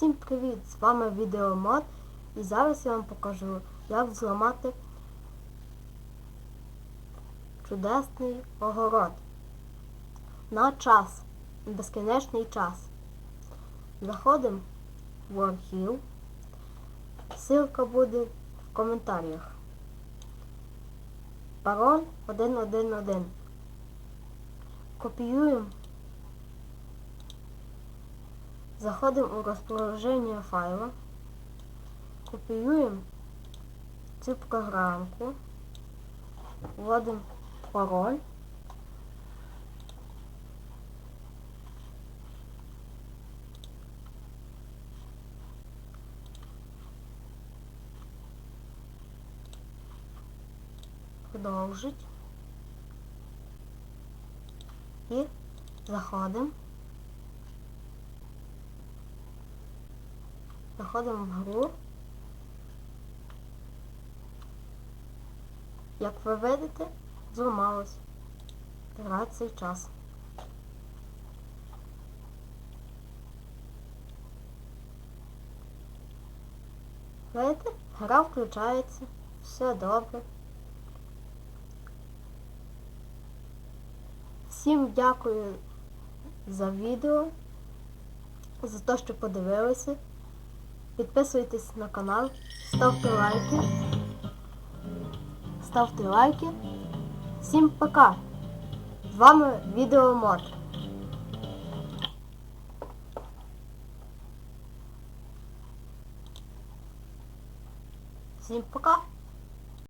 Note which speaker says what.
Speaker 1: Всім привіт! З вами Відеомод і зараз я вам покажу, як зламати чудесний огород на час, безкінечний час. Заходимо в архів. Ссылка буде в коментарях. Пароль 111. Копіюємо. Заходимо у розположення файла, копіюємо цю програмку, вводимо пароль. Продовжить. І заходимо. Заходимо в гру. Як ви видите, зламалось. Гра цей час. Видите? Гра включається. Все добре. Всім дякую за відео, за те, що подивилися. Підписуйтесь на канал, ставте лайки. Ставте лайки. Всім пока! З вами Відеомод. Всім пока!